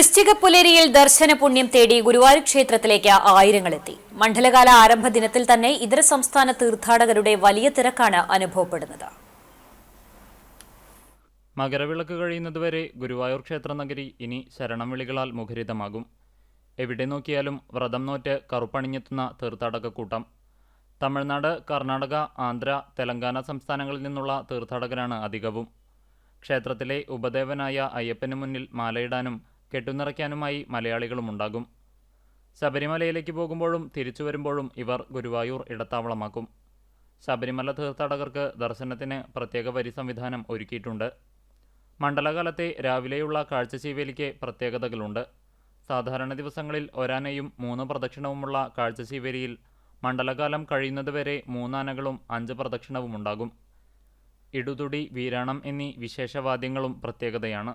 വൃശ്ചിക പുലരിയിൽ ദർശന പുണ്യം തേടി ഗുരുവായൂർ ക്ഷേത്രത്തിലേക്ക് ആയിരങ്ങളെത്തി. മണ്ഡലകാല ആരംഭ ദിനത്തിൽ തന്നെ ഇതര സംസ്ഥാന തീർത്ഥാടകരുടെ വലിയ തിരക്കാണ് അനുഭവപ്പെടുന്നത്. മകരവിളക്ക് കഴിയുന്നതുവരെ ഗുരുവായൂർ ക്ഷേത്ര നഗരി ഇനി ശരണം വിളികളാൽ മുഖരിതമാകും. എവിടെ നോക്കിയാലും വ്രതം നോറ്റ് കറുപ്പണിഞ്ഞെത്തുന്ന തീർത്ഥാടക കൂട്ടം. തമിഴ്നാട് കർണാടക ആന്ധ്ര തെലങ്കാന സംസ്ഥാനങ്ങളിൽ നിന്നുള്ള തീർത്ഥാടകരാണ് അധികവും. ക്ഷേത്രത്തിലെ ഉപദേവനായ അയ്യപ്പന് മുന്നിൽ മാലയിടാനും കെട്ടുനിറയ്ക്കാനുമായി മലയാളികളുമുണ്ടാകും. ശബരിമലയിലേക്ക് പോകുമ്പോഴും തിരിച്ചു വരുമ്പോഴും ഇവർ ഗുരുവായൂർ ഇടത്താവളമാക്കും. ശബരിമല തീർത്ഥാടകർക്ക് ദർശനത്തിന് പ്രത്യേക വരി സംവിധാനം ഒരുക്കിയിട്ടുണ്ട്. മണ്ഡലകാലത്തെ രാവിലെയുള്ള കാഴ്ചശീവേലിക്ക് പ്രത്യേകതകളുണ്ട്. സാധാരണ ദിവസങ്ങളിൽ ഒരാനയും മൂന്ന് പ്രദക്ഷിണവുമുള്ള കാഴ്ചശീവേലിയിൽ മണ്ഡലകാലം കഴിയുന്നതുവരെ മൂന്നാനകളും അഞ്ച് പ്രദക്ഷിണവുമുണ്ടാകും. ഇടുതുടി വീരാണം എന്നീ വിശേഷവാദ്യങ്ങളും പ്രത്യേകതയാണ്.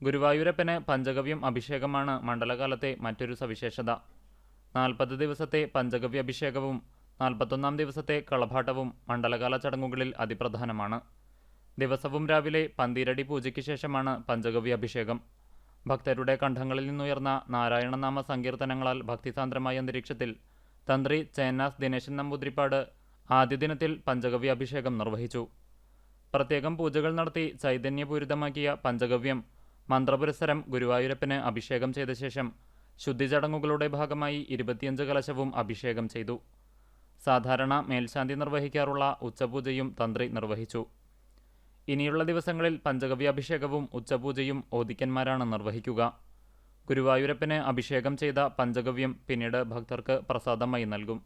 ഗുരുവായൂരപ്പന് പഞ്ചഗവ്യം അഭിഷേകമാണ് മണ്ഡലകാലത്തെ മറ്റൊരു സവിശേഷത. നാൽപ്പത് ദിവസത്തെ പഞ്ചഗവ്യ അഭിഷേകവും നാൽപ്പത്തൊന്നാം ദിവസത്തെ കളഭാട്ടവും മണ്ഡലകാല ചടങ്ങുകളിൽ അതിപ്രധാനമാണ്. ദിവസവും രാവിലെ പന്തീരടി പൂജയ്ക്ക് ശേഷമാണ് പഞ്ചഗവ്യ അഭിഷേകം ഭക്തരുടെ കണ്ഠങ്ങളിൽ നിന്നുയർന്ന നാരായണനാമ സങ്കീർത്തനങ്ങളാൽ ഭക്തിസാന്ദ്രമായ അന്തരീക്ഷത്തിൽ തന്ത്രി ചേന്നാസ് ദിനേശൻ നമ്പൂതിരിപ്പാട് ആദ്യ ദിനത്തിൽ പഞ്ചഗവ്യ അഭിഷേകം നിർവഹിച്ചു. പ്രത്യേകം പൂജകൾ നടത്തി ചൈതന്യപൂരിതമാക്കിയ പഞ്ചഗവ്യം മന്ത്രപുരസരം ഗുരുവായൂരപ്പന് അഭിഷേകം ചെയ്ത ശേഷം ശുദ്ധിചടങ്ങുകളുടെ ഭാഗമായി ഇരുപത്തിയഞ്ച് കലശവും അഭിഷേകം ചെയ്തു. സാധാരണ മേൽശാന്തി നിർവഹിക്കാറുള്ള ഉച്ചപൂജയും തന്ത്രി നിർവഹിച്ചു. ഇനിയുള്ള ദിവസങ്ങളിൽ പഞ്ചഗവ്യാഭിഷേകവും ഉച്ചപൂജയും ഓദിക്കന്മാരാണ് നിർവഹിക്കുക. ഗുരുവായൂരപ്പന് അഭിഷേകം ചെയ്ത പഞ്ചഗവ്യം പിന്നീട് ഭക്തർക്ക് പ്രസാദമായി നൽകും.